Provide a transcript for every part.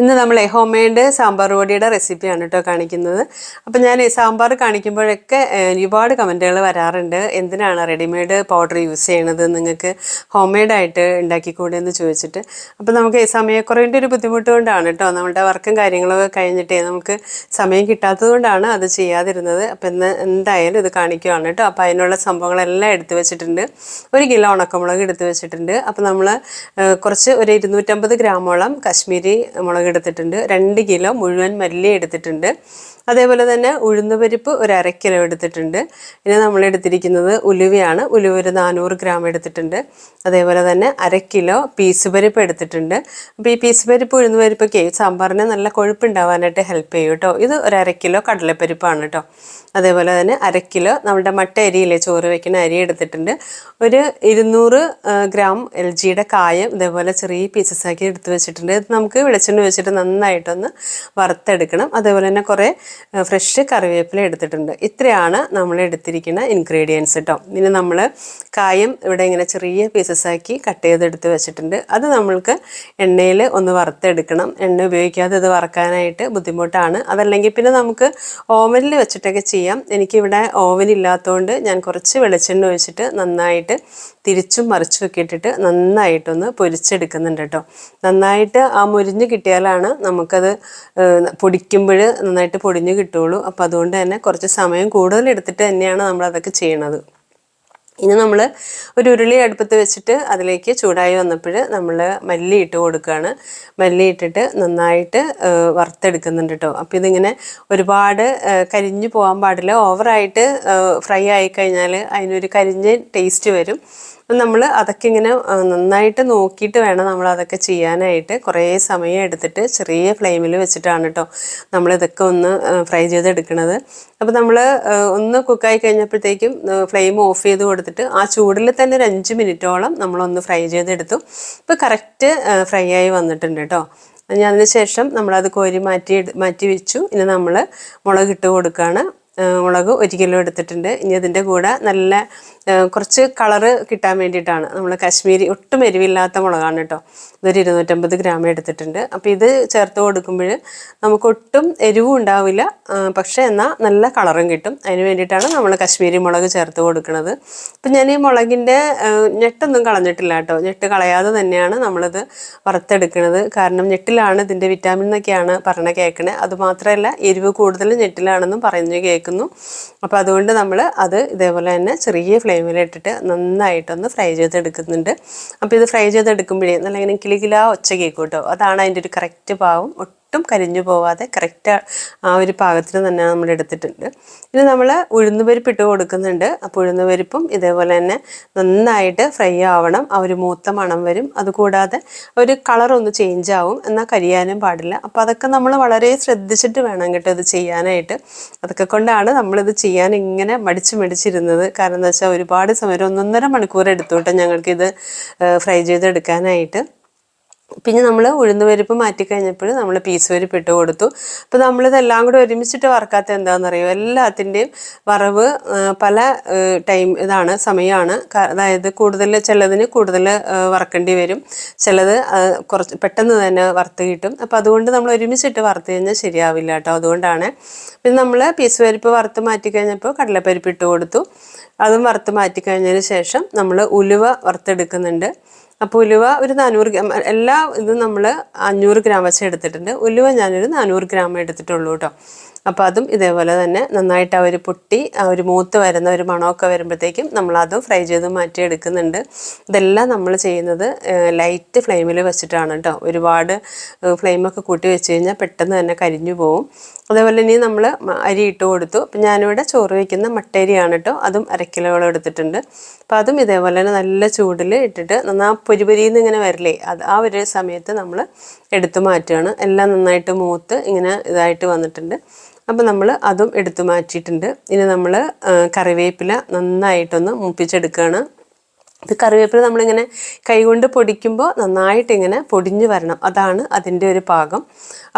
ഇന്ന് നമ്മൾ home made sambar പൊടിയുടെ റെസിപ്പിയാണ് കേട്ടോ കാണിക്കുന്നത്. അപ്പം ഞാൻ ഈ സാമ്പാർ കാണിക്കുമ്പോഴൊക്കെ ഒരുപാട് കമന്റുകൾ വരാറുണ്ട്. എന്തിനാണ് റെഡിമെയ്ഡ് പൗഡർ യൂസ് ചെയ്യണത്? നിങ്ങൾക്ക് ഹോം മെയ്ഡായിട്ട് ഉണ്ടാക്കിക്കൂടെ എന്ന് ചോദിച്ചിട്ട്. അപ്പം നമുക്ക് ഈ സമയക്കുറവിന്റെ ഒരു ബുദ്ധിമുട്ട് കൊണ്ടാണ് കേട്ടോ. നമ്മുടെ വർക്കും കാര്യങ്ങളൊക്കെ കഴിഞ്ഞിട്ടേ നമുക്ക് സമയം കിട്ടാത്തത് കൊണ്ടാണ് അത് ചെയ്യാതിരുന്നത്. അപ്പം ഇന്ന് എന്തായാലും ഇത് കാണിക്കുവാണ് കേട്ടോ. അപ്പോൾ അതിനുള്ള സംഭവങ്ങളെല്ലാം എടുത്തു വെച്ചിട്ടുണ്ട്. ഒരു കിലോ ഉണക്കമുളക് എടുത്തു വെച്ചിട്ടുണ്ട്. അപ്പം നമ്മൾ കുറച്ച് ഒരു ഇരുന്നൂറ്റമ്പത് ഗ്രാമോളം കശ്മീരി മുളക് എടുത്തിട്ടുണ്ട്. രണ്ട് കിലോ മുഴുവൻ മല്ലി എടുത്തിട്ടുണ്ട്. അതേപോലെ തന്നെ ഉഴുന്നുപരിപ്പ് ഒരു കിലോ എടുത്തിട്ടുണ്ട്. ഇനി നമ്മൾ എടുത്തിരിക്കുന്നത് ഉലുവയാണ്. ഉലുവ ഒരു നാനൂറ് ഗ്രാം എടുത്തിട്ടുണ്ട്. അതേപോലെ തന്നെ അര കിലോ പീസ് പരിപ്പ് എടുത്തിട്ടുണ്ട്. അപ്പോൾ ഈ പീസ് പരിപ്പ് ഉഴുന്നുപരിപ്പൊക്കെ സാമ്പാറിന് നല്ല കൊഴുപ്പുണ്ടാവാനായിട്ട് ഹെൽപ്പ് ചെയ്യും കേട്ടോ. ഇത് ഒരു കിലോ കടലപ്പരിപ്പാണ് കേട്ടോ. അതേപോലെ തന്നെ അര കിലോ നമ്മുടെ മട്ട അരിയില്ലേ ചോറ് വയ്ക്കുന്ന അരി എടുത്തിട്ടുണ്ട്. ഒരു ഇരുന്നൂറ് ഗ്രാം എൽ ജിയുടെ കായം ഇതേപോലെ ചെറിയ പീസസ് ആക്കി എടുത്ത് വെച്ചിട്ടുണ്ട്. ഇത് നമുക്ക് വെളിച്ചെണ്ണ വെച്ചിട്ട് നന്നായിട്ടൊന്ന് വറുത്തെടുക്കണം. അതേപോലെ തന്നെ കുറേ ഫ്രഷ് കറിവേപ്പില എടുത്തിട്ടുണ്ട്. ഇത്രയാണ് നമ്മൾ എടുത്തിരിക്കുന്ന ഇൻഗ്രീഡിയൻസ് കേട്ടോ ഇനി നമ്മൾ കായം ഇവിടെ ഇങ്ങനെ ചെറിയ പീസസ് ആക്കി കട്ട് ചെയ്തെടുത്ത് വെച്ചിട്ടുണ്ട്. അത് നമ്മൾക്ക് എണ്ണയിൽ ഒന്ന് വറുത്തെടുക്കണം. എണ്ണ ഉപയോഗിക്കാതെ ഇത് വറക്കാനായിട്ട് ബുദ്ധിമുട്ടാണ്. അതല്ലെങ്കിൽ പിന്നെ നമുക്ക് ഓവനിൽ വെച്ചിട്ടൊക്കെ എനിക്കിവിടെ ഓവൻ ഇല്ലാത്തതുകൊണ്ട് ഞാൻ കുറച്ച് വെളിച്ചെണ്ണ ഒഴിച്ചിട്ട് നന്നായിട്ട് തിരിച്ചും മറിച്ചും ഒക്കെ ഇട്ടിട്ട് നന്നായിട്ടൊന്ന് പൊരിച്ചെടുക്കുന്നുണ്ട് കേട്ടോ. നന്നായിട്ട് ആ മുരിഞ്ഞ് കിട്ടിയാലാണ് നമുക്കത് പൊടിക്കുമ്പോൾ നന്നായിട്ട് പൊടിഞ്ഞ് കിട്ടുള്ളൂ അപ്പോൾ അതുകൊണ്ട് തന്നെ കുറച്ച് സമയം കൂടുതൽ എടുത്തിട്ട് തന്നെയാണ് നമ്മൾ അതൊക്കെ ചെയ്യണത്. ഇനി നമ്മൾ ഒരു ഉരുളി അടുപ്പത്ത് വെച്ചിട്ട് അതിലേക്ക് ചൂടായി വന്നപ്പോൾ നമ്മൾ മല്ലി ഇട്ട് കൊടുക്കുകയാണ് മല്ലി ഇട്ടിട്ട് നന്നായിട്ട് വറുത്തെടുക്കുന്നുണ്ട് കേട്ടോ അപ്പോൾ ഇതിങ്ങനെ ഒരുപാട് കരിഞ്ഞു പോകാൻ പാടില്ല. ഓവറായിട്ട് ഫ്രൈ ആയിക്കഴിഞ്ഞാൽ അതിനൊരു കരിഞ്ഞ ടേസ്റ്റ് വരും. നമ്മൾ അതൊക്കെ ഇങ്ങനെ നന്നായിട്ട് നോക്കിയിട്ട് വേണം നമ്മൾ അതൊക്കെ ചെയ്യാനായിട്ട്. കുറേ സമയം എടുത്തിട്ട് ചെറിയ ഫ്ലെയിമിൽ വെച്ചിട്ടാണ് കേട്ടോ നമ്മൾ ഇതൊക്കെ ഒന്ന് ഫ്രൈ ചെയ്തെടുക്കണത്. അപ്പോൾ നമ്മൾ ഒന്ന് കുക്കായി കഴിഞ്ഞപ്പോഴത്തേക്കും ഫ്ലെയിം ഓഫ് ചെയ്ത് കൊടുത്തിട്ട് ആ ചൂടിൽ തന്നെ ഒരു അഞ്ച് മിനിറ്റോളം നമ്മളൊന്ന് ഫ്രൈ ചെയ്തെടുത്തു. ഇപ്പോൾ കറക്റ്റ് ഫ്രൈ ആയി വന്നിട്ടുണ്ട് കേട്ടോ ഞാൻ അതിന് ശേഷം നമ്മളത് കോരി മാറ്റി മാറ്റി വെച്ചു. ഇനി നമ്മൾ മുളക് ഇട്ട് കൊടുക്കുകയാണ് മുളക് ഒരു കിലോ എടുത്തിട്ടുണ്ട്. ഇനി അതിന്റെ കൂടെ നല്ല കുറച്ച് കളറ് കിട്ടാൻ വേണ്ടിയിട്ടാണ്. നമ്മൾ കാശ്മീരി ഒട്ടും എരിവില്ലാത്ത മുളകാണ് കേട്ടോ. ഇതൊരു ഇരുന്നൂറ്റമ്പത് ഗ്രാം എടുത്തിട്ടുണ്ട്. അപ്പോൾ ഇത് ചേർത്ത് കൊടുക്കുമ്പോൾ നമുക്ക് ഒട്ടും എരിവും ഉണ്ടാവില്ല. പക്ഷേ എന്നാൽ നല്ല കളറും കിട്ടും. അതിന് വേണ്ടിയിട്ടാണ് നമ്മൾ കാശ്മീരി മുളക് ചേർത്ത് കൊടുക്കുന്നത്. അപ്പം ഞാൻ ഈ മുളകിന്റെ ഞെട്ടൊന്നും കളഞ്ഞിട്ടില്ല കേട്ടോ. ഞെട്ട് കളയാതെ തന്നെയാണ് നമ്മളിത് വറുത്തെടുക്കുന്നത്. കാരണം ഞെട്ടിലാണ് ഇതിന്റെ വിറ്റാമിൻ എന്നൊക്കെയാണ് പറഞ്ഞ കേൾക്കണേ. അതുമാത്രമല്ല എരിവ് കൂടുതൽ ഞെട്ടിലാണെന്നും പറഞ്ഞു കേൾക്കുന്നു. അപ്പോൾ അതുകൊണ്ട് നമ്മൾ അത് ഇതേപോലെ തന്നെ ചെറിയ ഫ്ലെയിമിലിട്ടിട്ട് നന്നായിട്ടൊന്ന് ഫ്രൈ ചെയ്തെടുക്കുന്നുണ്ട്. അപ്പോൾ ഇത് ഫ്രൈ ചെയ്തെടുക്കുമ്പോഴേ നല്ല ഇങ്ങനെ കിളികിലാ ഒച്ച കേൾക്കും കേട്ടോ. അതാണ് അതിന്റെ ഒരു കറക്റ്റ് പാവം ഒട്ടും കരിഞ്ഞു പോവാതെ കറക്റ്റ് ആ ഒരു പാകത്തിന് തന്നെ നമ്മൾ എടുത്തിട്ടുണ്ട്. ഇനി നമ്മൾ ഉഴുന്നുപരിപ്പ് ഇട്ട് കൊടുക്കുന്നുണ്ട്. അപ്പോൾ ഉഴുന്നുപരിപ്പും ഇതേപോലെ തന്നെ നന്നായിട്ട് ഫ്രൈ ആവണം. ആ ഒരു മൂത്ത മണം വരും. അതുകൂടാതെ ഒരു കളറൊന്ന് ചേഞ്ച് ആവും. എന്നാൽ കരിയാനും പാടില്ല. അപ്പോൾ അതൊക്കെ നമ്മൾ വളരെ ശ്രദ്ധിച്ചിട്ട് വേണം കേട്ടോ ഇത് ചെയ്യാനായിട്ട്. അതൊക്കെ കൊണ്ടാണ് നമ്മളിത് ചെയ്യാൻ ഇങ്ങനെ മടിച്ചു മടിച്ചിരുന്നത്. കാരണം എന്താ വെച്ചാൽ ഒരുപാട് സമയം ഒന്നൊന്നര മണിക്കൂർ എടുത്തോട്ടെ ഞങ്ങൾക്കിത് ഫ്രൈ ചെയ്തെടുക്കാനായിട്ട്. പിന്നെ നമ്മൾ ഉഴുന്ന് പരിപ്പ് മാറ്റി കഴിഞ്ഞപ്പോൾ നമ്മൾ പീസ് പരിപ്പ് ഇട്ട് കൊടുത്തു. അപ്പോൾ നമ്മളിതെല്ലാം കൂടി ഒരുമിച്ചിട്ട് വറക്കാത്ത എന്താണെന്നറിയോ എല്ലാത്തിന്റെയും വറവ് പല ടൈം ഇതാണ് സമയമാണ് അതായത് കൂടുതൽ ചിലതിന് കൂടുതൽ വറക്കേണ്ടി വരും. ചിലത് കുറച്ച് പെട്ടെന്ന് തന്നെ വറുത്ത് കിട്ടും. അപ്പോൾ അതുകൊണ്ട് നമ്മൾ ഒരുമിച്ചിട്ട് വറുത്ത് കഴിഞ്ഞാൽ ശരിയാവില്ല കേട്ടോ അതുകൊണ്ടാണ്. പിന്നെ നമ്മൾ പീസ് പരിപ്പ് വറുത്ത് മാറ്റി കഴിഞ്ഞപ്പോൾ കടലപ്പരിപ്പ് ഇട്ട് കൊടുത്തു. അതും വറുത്ത് മാറ്റി കഴിഞ്ഞതിന് ശേഷം നമ്മൾ ഉലുവ വറുത്തെടുക്കുന്നുണ്ട്. അപ്പോൾ ഉലുവ ഒരു നാനൂറ് ഗ്രാം എല്ലാ ഇതും നമ്മൾ അഞ്ഞൂറ് ഗ്രാം വെച്ച് എടുത്തിട്ടുണ്ട്. ഉലുവ ഞാനൊരു നാനൂറ് ഗ്രാം എടുത്തിട്ടുള്ളൂ കേട്ടോ അപ്പോൾ അതും ഇതേപോലെ തന്നെ നന്നായിട്ട് ആ ഒരു പൊട്ടി ആ ഒരു മൂത്ത് വരുന്ന ഒരു മണമൊക്കെ വരുമ്പോഴത്തേക്കും നമ്മളതും ഫ്രൈ ചെയ്ത് മാറ്റി എടുക്കുന്നുണ്ട്. ഇതെല്ലാം നമ്മൾ ചെയ്യുന്നത് ലൈറ്റ് ഫ്ലെയിമിൽ വെച്ചിട്ടാണ് കേട്ടോ ഒരുപാട് ഫ്ലെയിമൊക്കെ കൂട്ടി വെച്ച് കഴിഞ്ഞാൽ പെട്ടെന്ന് തന്നെ കരിഞ്ഞു പോകും അതേപോലെ ഇനി നമ്മൾ അരി ഇട്ട് കൊടുത്തു. അപ്പം ഞാനിവിടെ ചോറ് വയ്ക്കുന്ന മട്ടരിയാണ് കേട്ടോ അതും അരക്കിലോളം കിലോളം എടുത്തിട്ടുണ്ട്. അപ്പം അതും ഇതേപോലെ തന്നെ നല്ല ചൂടിൽ ഇട്ടിട്ട് നന്നാ പൊരിപൊരിന്ന് ഇങ്ങനെ വരില്ലേ അത് ആ ഒരു സമയത്ത് നമ്മൾ എടുത്തു മാറ്റുകയാണ് എല്ലാം നന്നായിട്ട് മൂത്ത് ഇങ്ങനെ ഇതായിട്ട് വന്നിട്ടുണ്ട്. അപ്പം നമ്മൾ അതും എടുത്തു മാറ്റിയിട്ടുണ്ട്. ഇനി നമ്മൾ കറിവേപ്പില നന്നായിട്ടൊന്ന് മുപ്പിച്ചെടുക്കുകയാണ് ഇത് കറിവേപ്പില നമ്മളിങ്ങനെ കൈകൊണ്ട് പൊടിക്കുമ്പോൾ നന്നായിട്ട് ഇങ്ങനെ പൊടിഞ്ഞു വരണം. അതാണ് അതിന്റെ ഒരു പാകം.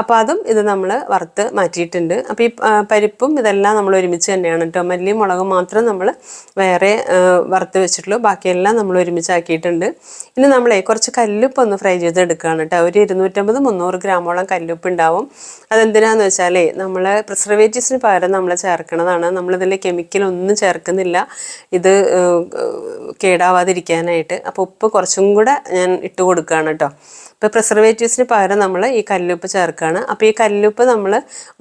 അപ്പോൾ അതും ഇത് നമ്മൾ വറുത്ത് മാറ്റിയിട്ടുണ്ട്. അപ്പോൾ ഈ പരിപ്പും ഇതെല്ലാം നമ്മൾ ഒരുമിച്ച് തന്നെയാണ് കേട്ടോ മല്ലിയും മുളകും മാത്രം നമ്മൾ വേറെ വറുത്ത് വെച്ചിട്ടുള്ളൂ. ബാക്കിയെല്ലാം നമ്മൾ ഒരുമിച്ച് ആക്കിയിട്ടുണ്ട് ഇനി നമ്മളെ കുറച്ച് കല്ലുപ്പ് ഒന്ന് ഫ്രൈ ചെയ്തെടുക്കുകയാണ് കേട്ടോ ഒരു ഇരുന്നൂറ്റമ്പത് മുന്നൂറ് ഗ്രാമോളം കല്ലുപ്പ് ഉണ്ടാവും. അതെന്തിനാന്ന് വെച്ചാലേ നമ്മൾ പ്രിസർവേറ്റീവ്സിന് പകരം നമ്മൾ ചേർക്കണതാണ്. നമ്മളിതിൽ കെമിക്കൽ ഒന്നും ചേർക്കുന്നില്ല. ഇത് കേടാവാതിരിക്കാനായിട്ട്. അപ്പോൾ ഉപ്പ് കുറച്ചും കൂടെ ഞാൻ ഇട്ട് കൊടുക്കുകയാണ് കേട്ടോ ഇപ്പോൾ പ്രിസർവേറ്റീവ്സിന് പകരം നമ്മൾ ഈ കല്ലുപ്പ് ചേർക്കുകയാണ് അപ്പോൾ ഈ കല്ലുപ്പ് നമ്മൾ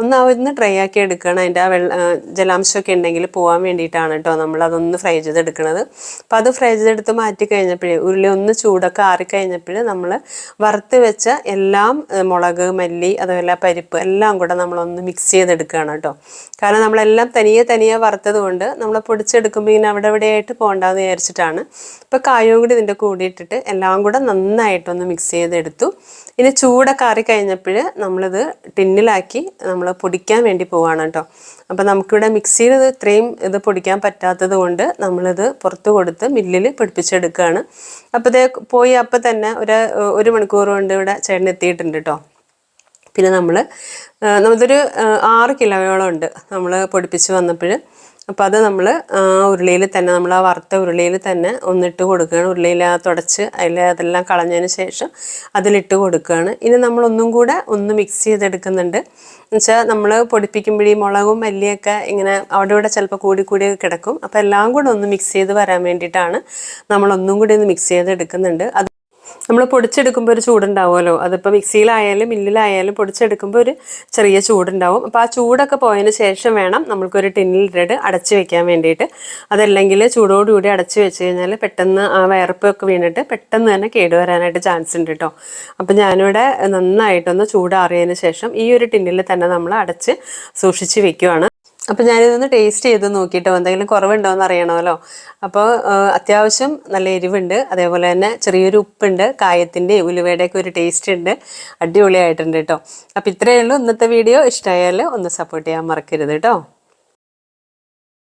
ഒന്ന് ഒന്ന് ഡ്രൈ ആക്കി എടുക്കണം. അതിന്റെ ആ വെള്ള ജലാംശമൊക്കെ ഉണ്ടെങ്കിൽ പോകാൻ വേണ്ടിയിട്ടാണ് കേട്ടോ നമ്മൾ അതൊന്ന് ഫ്രൈ ചെയ്തെടുക്കുന്നത് അപ്പോൾ അത് ഫ്രൈ ചെയ്തെടുത്ത് മാറ്റി കഴിഞ്ഞപ്പോഴേ ഉരുളി ഒന്ന് ചൂടൊക്കെ ആറിക്കഴിഞ്ഞപ്പോൾ നമ്മൾ വറുത്ത് വെച്ച എല്ലാം മുളക് മല്ലി അതുപോലെ പരിപ്പ് എല്ലാം കൂടെ നമ്മളൊന്ന് മിക്സ് ചെയ്തെടുക്കുകയാണ് കേട്ടോ കാരണം നമ്മളെല്ലാം തനിയെ തനിയെ വറുത്തത് കൊണ്ട് നമ്മൾ പൊടിച്ചെടുക്കുമ്പോൾ ഇങ്ങനെ അവിടെ ഇവിടെയായിട്ട് പോകണ്ടെന്ന് വിചാരിച്ചിട്ടാണ്. ഇപ്പോൾ കായവും കൂടി ഇതിന്റെ കൂടി ഇട്ടിട്ട് എല്ലാം കൂടെ നന്നായിട്ടൊന്ന് മിക്സ് ചെയ്തെടുത്തു ഇനി ചൂടൊക്കെ ആറി കഴിഞ്ഞപ്പോൾ നമ്മളിത് ടിന്നിലാക്കി നമ്മൾ പൊടിക്കാൻ വേണ്ടി പോവാണ് കേട്ടോ. അപ്പോൾ നമുക്കിവിടെ മിക്സിയിൽ ഇത് ഇത്രയും ഇത് പൊടിക്കാൻ പറ്റാത്തത് കൊണ്ട് നമ്മളിത് പുറത്ത് കൊടുത്ത് മില്ലിൽ പിടിപ്പിച്ചെടുക്കുകയാണ്. അപ്പോൾ ഇത് പോയി അപ്പോൾ തന്നെ ഒരു ഒരു മണിക്കൂർ കൊണ്ട് ഇവിടെ ചേട്ടൻ എത്തിയിട്ടുണ്ട് കേട്ടോ. പിന്നെ നമ്മൾ നമ്മളിതൊരു ആറ് കിലോയോളം ഉണ്ട് നമ്മൾ പൊടിപ്പിച്ച് വന്നപ്പോൾ. അപ്പോൾ അത് നമ്മൾ ആ ഉരുളിയിൽ തന്നെ നമ്മൾ ആ വറുത്ത ഉരുളിയിൽ തന്നെ ഒന്നിട്ട് കൊടുക്കുകയാണ്. ഉരുളിയിൽ ആ തുടച്ച് അതിൽ അതെല്ലാം കളഞ്ഞതിന് ശേഷം അതിലിട്ട് കൊടുക്കുകയാണ്. ഇനി നമ്മൾ ഒന്നും കൂടെ ഒന്ന് മിക്സ് ചെയ്തെടുക്കുന്നുണ്ട്. എന്നുവെച്ചാൽ നമ്മൾ പൊടിപ്പിക്കുമ്പോഴേ മുളകും മല്ലിയൊക്കെ ഇങ്ങനെ അവിടെ ഇവിടെ ചിലപ്പോൾ കൂടി കൂടി കിടക്കും. അപ്പോൾ എല്ലാം കൂടെ ഒന്ന് മിക്സ് ചെയ്ത് വരാൻ വേണ്ടിയിട്ടാണ് നമ്മളൊന്നും കൂടി ഒന്ന് മിക്സ് ചെയ്തെടുക്കുന്നുണ്ട്. അത് നമ്മൾ പൊടിച്ചെടുക്കുമ്പോൾ ഒരു ചൂടുണ്ടാവുമല്ലോ. അതിപ്പോൾ മിക്സിയിലായാലും മില്ലിലായാലും പൊടിച്ചെടുക്കുമ്പോൾ ഒരു ചെറിയ ചൂടുണ്ടാവും. അപ്പോൾ ആ ചൂടൊക്കെ പോയതിന് ശേഷം വേണം നമ്മൾക്കൊരു ടിന്നിൽ ഇട്ടിട്ട് അടച്ച് വെക്കാൻ വേണ്ടിയിട്ട്. അതല്ലെങ്കിൽ ചൂടോടുകൂടി അടച്ച് വെച്ച് കഴിഞ്ഞാൽ പെട്ടെന്ന് ആ വയർപ്പൊക്കെ വീണിട്ട് പെട്ടെന്ന് തന്നെ കേടുവരാനായിട്ട് ചാൻസ് ഉണ്ട് കേട്ടോ അപ്പം ഞാനിവിടെ നന്നായിട്ടൊന്ന് ചൂടാറിയതിന് ശേഷം ഈ ഒരു ടിന്നിൽ തന്നെ നമ്മൾ അടച്ച് സൂക്ഷിച്ച് വെക്കുവാണ്. അപ്പോൾ ഞാനിതൊന്ന് ടേസ്റ്റ് ചെയ്ത് നോക്കിയിട്ട് എന്തെങ്കിലും കുറവുണ്ടോ എന്ന് അറിയണമല്ലോ അപ്പോൾ അത്യാവശ്യം നല്ല എരിവുണ്ട്. അതേപോലെ തന്നെ ചെറിയൊരു ഉപ്പുണ്ട്. കായത്തിന്റെ ഉലുവയുടെയൊക്കെ ഒരു ടേസ്റ്റ് ഉണ്ട്. അടിപൊളിയായിട്ടുണ്ട് കേട്ടോ അപ്പോൾ ഇത്രയേ ഉള്ളൂ. ഇന്നത്തെ വീഡിയോ ഇഷ്ടമായാൽ ഒന്ന് സപ്പോർട്ട് ചെയ്യാൻ മറക്കരുത് കേട്ടോ